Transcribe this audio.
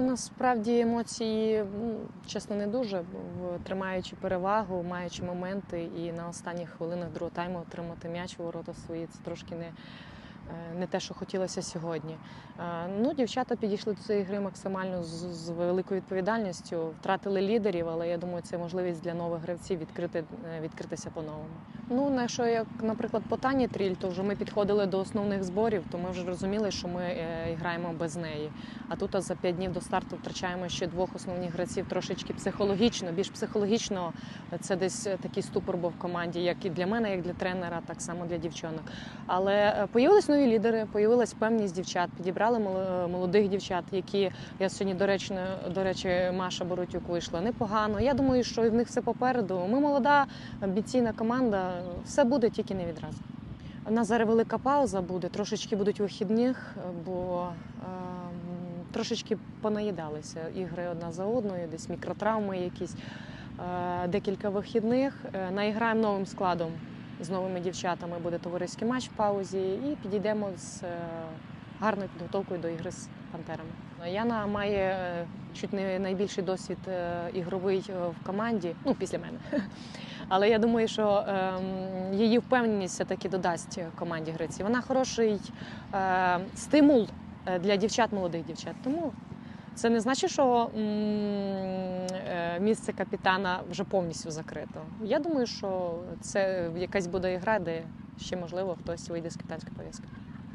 Насправді емоції, ну, чесно, не дуже. Тримаючи перевагу, маючи моменти і на останніх хвилинах другого тайму отримати м'яч у ворота свої, це трошки не, не те, що хотілося сьогодні. Е, Ну, дівчата підійшли до цієї гри максимально з, великою відповідальністю. Втратили лідерів, але я думаю, це можливість для нових гравців відкрити, е, відкритися по-новому. Ну, на якщо як, наприклад, по Тані Тріль, то вже ми підходили до основних зборів, то ми вже розуміли, що ми е, граємо без неї. А тут а за п'ять днів до старту втрачаємо ще двох основних гравців трошечки психологічно. Більш психологічно це десь такий ступор був в команді, як і для мене, як для тренера, так само для дівчонок. Але е, появились нові лідери, появилась певність дівчат. Підібрали мол- молодих дівчат, які я сьогодні до речі, до речі, Маша Боротюк вийшла непогано. Я думаю, що в них все попереду. Ми молода амбіційна команда. Все буде тільки не відразу. У нас зараз велика пауза буде, трошечки будуть вихідних, бо ем, трошечки понаїдалися ігри одна за одною, десь мікротравми якісь. Е, декілька вихідних. Е, Наіграємо новим складом з новими дівчатами. Буде товариський матч в паузі, і підійдемо з е, гарною підготовкою до ігри з пантерами. Яна має е, чуть не найбільший досвід е, ігровий в команді, ну після мене. Але я думаю, що ем, її впевненість все-таки додасть команді Греції. Вона хороший стимул для дівчат, молодих дівчат. Тому це не значить, що місце капітана вже повністю закрито. Я думаю, що це якась буде ігра, де ще можливо хтось вийде з капітанської пов'язки.